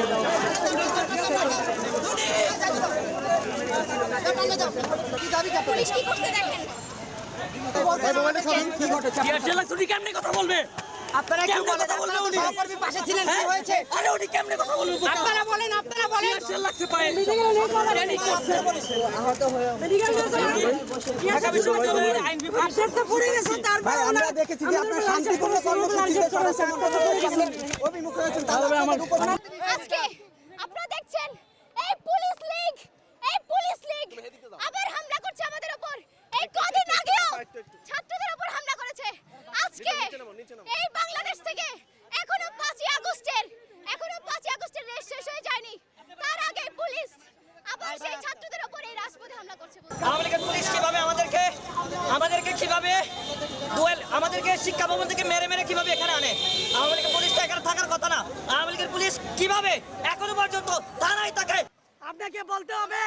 দিয়ে দাও আপনারা কেমনে কথা বলবেন? পাশে ছিলেন কি হ্যাঁ? হয়েছে? আরে উনি কেমনে কথা বলবে আপনারা দেখছেন, এই পুলিশ লীগ, এই পুলিশ লীগ হামলা করছে আমাদের উপর এই কদিন আগেও ছাত্রদের উপর হামলা করেছে। আজকে এই বাংলাদেশ থেকে এখনও পাঁচই আগস্টের এখনও পাঁচই আগস্টের রেস শেষ হয়ে যায়নি তার আগে পুলিশ আবার সেই ছাত্রদের উপর এই রাজপথে হামলা করছে বলতে আওয়ামী লীগের পুলিশ কীভাবে আমাদেরকে আমাদেরকে কীভাবে দুয়েল আমাদেরকে শিক্ষা ভবন থেকে মেরে মেরে কীভাবে এখানে আনে? আওয়ামী লীগের পুলিশ তো এখানে থাকার কথা না। আওয়ামী লীগের পুলিশ কীভাবে এখনও পর্যন্ত থানায় থাকে আপনাকে বলতে হবে,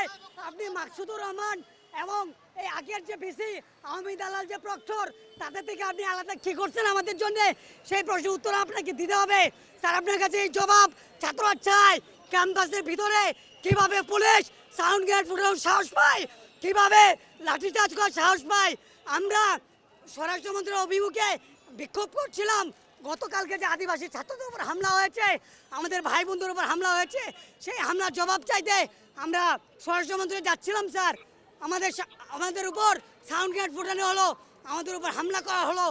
আপনি মাকসুদুর রহমান এবং এই আগের যে ভিসি আওয়ামী দালাল যে প্রক্টর, তাদের থেকে আপনি আলাদা কি করছেন আমাদের জন্য? সেই প্রশ্নের উত্তর আপনাকে দিতে হবে। স্যার, আপনার কাছে এই জবাব ছাত্ররা চায় ক্যাম্পাসের ভিতরে কীভাবে পুলিশ সাউন্ড গেট ফুটানোর সাহস পায়? কীভাবে লাঠিচার্জ করার সাহস পায়? আমরা স্বরাষ্ট্রমন্ত্রীর অভিমুখে বিক্ষোভ করছিলাম। গতকালকে যে আদিবাসী ছাত্রদের উপর হামলা হয়েছে, আমাদের ভাই বোনদের উপর হামলা হয়েছে, সেই হামলার জবাব চাইতে আমরা স্বরাষ্ট্রমন্ত্রী যাচ্ছিলাম, স্যার। আমাদের আমাদের উপর সাউন্ড গ্রেড ফুটানো হলো, আমাদের উপর হামলা করা হলো।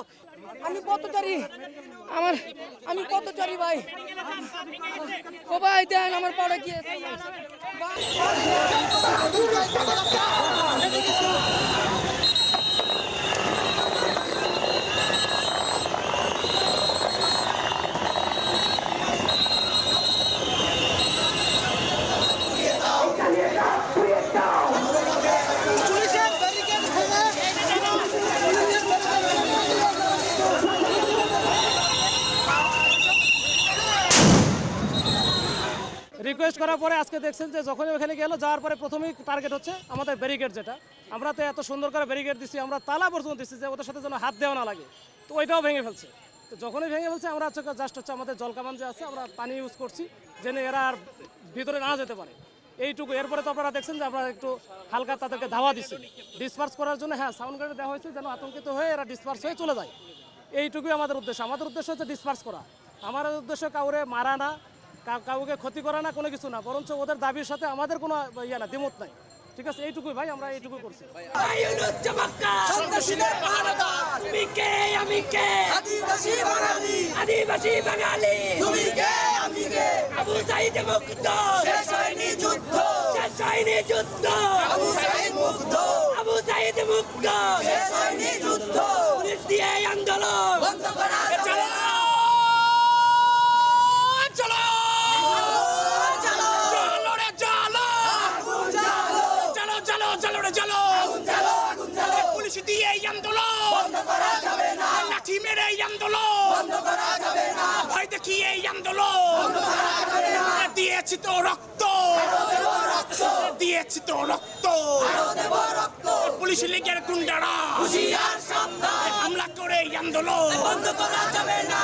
আমি কত পথচারী, আমার আমি পথচারী ভাই। ও ভাই দেন আমার পড়ে কি রিকোয়েস্ট করার পরে আজকে দেখছেন যে যখনই ওখানে গেল, যাওয়ার পরে প্রথমেই টার্গেট হচ্ছে আমাদের ব্যারিকেড যেটা। আমরা তো এত সুন্দর করে ব্যারিকেড দিচ্ছি আমরা তালা পর্যন্ত দিচ্ছি যে ওদের সাথে যেন হাত দেওয়া না লাগে। তো ওইটাও ভেঙে ফেলছে। তো যখনই ভেঙে ফেলছে, আমরা হচ্ছে জাস্ট হচ্ছে আমাদের জলকামান যে আছে, আমরা পানি ইউজ করছি, যেন এরা আর ভিতরে না যেতে পারে। এইটুকু। এরপরে তো আপনারা দেখছেন যে আমরা একটু হালকা তাদেরকে ধাওয়া দিচ্ছি ডিসপার্স করার জন্য হ্যাঁ সাউন্ড গার্ডে দেওয়া হয়েছে যেন আতঙ্কিত হয়ে এরা ডিসপার্স হয়ে চলে যায়। এইটুকুই আমাদের উদ্দেশ্য। আমাদের উদ্দেশ্য হচ্ছে ডিসপার্স করা। আমার উদ্দেশ্য কাউরে মারা না কাউকে ক্ষতি করা না কোনো কিছু না বরঞ্চ ওদের দাবির সাথে আমাদের কোনো ইয়ে না দ্বিমত নাই। ঠিক আছে? এইটুকুই ভাই আমরা এইটুকুই করছি। তুমি কে? আমি কে? আদিবাসী বাঙালি। আদিবাসী বাঙালি। তুমি কে? আমি কে? আবু সাইদ মুক্ত শেষ হয়নি যুদ্ধ। শেষ হয়নি যুদ্ধ। আবু সাইদ মুগ্ধ। আবু সাইদ মুক্ত শেষ হয়নি যুদ্ধ। পুলিশ দিয়ে আন্দোলন। বন্ধ করা যাবে না। চলো চলো চলো রে চলো আগুন জ্বালো চলো রে চলো। জ্বালো পুলিশ দিয়ে এই আন্দোলন। লাঠি মেরে এই আন্দোলন। ভয় দেখিয়ে এই আন্দোলন। দিয়েছি তো রক্ত। রক্ত। দিয়েছি তো রক্ত। পুলিশ লীগের গুন্ডারা। হামলা করে এই আন্দোলন। বন্ধ করা যাবে না।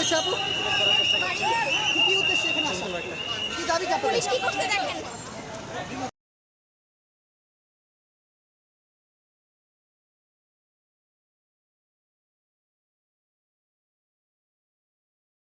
হয়েছে আপু? কি উদ্দেশ্যে এখানে আসা? কি দাবি পুলিশ কি করছে দেখেন?